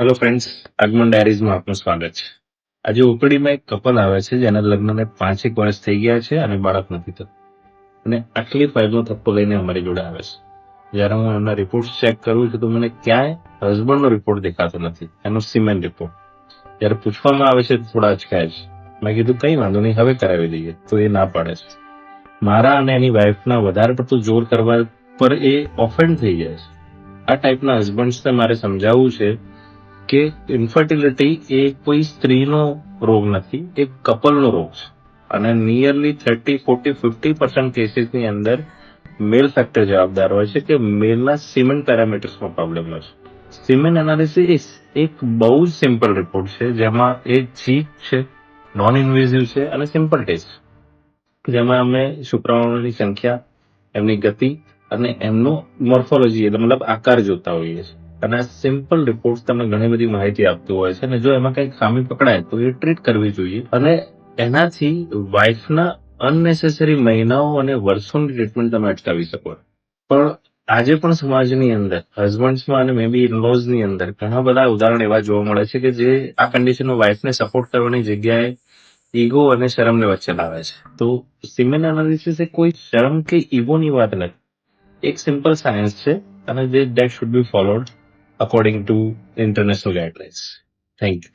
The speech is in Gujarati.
હેલો ફ્રેન્ડ્સ આગમન ડાયરીઝમાં આપનું સ્વાગત છે. આજે ઓપીડીમાં એક કપલ આવે છે, જેના લગ્નને પાંચેક વર્ષ થઈ ગયા છે અને બાળક નથી થતું. અને આટલી ફાઇલનો થપ્પો લઈને અમારી જોડે આવે છે. જ્યારે હું એમના રિપોર્ટ ચેક કરું છું, તો મને ક્યાંય હસબન્ડનો રિપોર્ટ દેખાતો નથી. એનો સિમેન્ટ રિપોર્ટ જ્યારે પૂછવામાં આવે છે થોડા અચકાય છે. મેં કીધું, કઈ વાંધો નહીં, હવે કરાવી દઈએ. તો એ ના પાડે છે. મારા અને એની વાઈફના વધારે પડતું જોર કરવા પર એ ઓફેન્ડ થઈ જાય છે. આ ટાઈપના હસબન્ડ્સને મારે સમજાવવું છે કે ઇન્ફર્ટિલિટી એ કોઈ સ્ત્રીનો રોગ નથી, એ કપલનો રોગ છે. અને nearly thirty forty fifty percent કેસીસની અંદર મેલ ફેક્ટર જવાબદાર હોય છે કે મેલના સિમેન્ટ પેરામીટર્સમાં પ્રોબ્લેમ હોય છે. સિમેન્ટ એનાલિસિસ એક બહુ જ સિમ્પલ રિપોર્ટ છે, જેમાં એ ચીપ છે નોન ઇન્વેઝિવ છે અને સિમ્પલ ટેસ્ટ જેમાં અમે શુક્રાણુની સંખ્યા, એમની ગતિ અને એમનો મોર્ફોલોજી એટલે મતલબ આકાર જોતા હોઈએ છીએ. અને સિમ્પલ રિપોર્ટ તમને ઘણી બધી માહિતી આપતું હોય છે અને જો એમાં કંઈક ખામી પકડાય તો એ ટ્રીટ કરવી જોઈએ. અને એનાથી વાઇફના અનનેસેસરી મહિનાઓ અને વર્ષોની ટ્રીટમેન્ટ તમે અટકાવી શકો પણ આજે પણ સમાજની અંદર હસબન્ડ્સમાં અને મે બી ઇનલોઝની અંદર ઘણા બધા ઉદાહરણ એવા જોવા મળે છે કે જે આ કન્ડિશનમાં વાઇફને સપોર્ટ કરવાની જગ્યાએ ઈગો અને શરમને વચ્ચે લાવે છે. તો સિમેન એનાલિસિસ એ કોઈ શરમ કે ઈગોની વાત નથી. એક સિમ્પલ સાયન્સ છે અને જે that should be followed according to international guidelines. Thank you.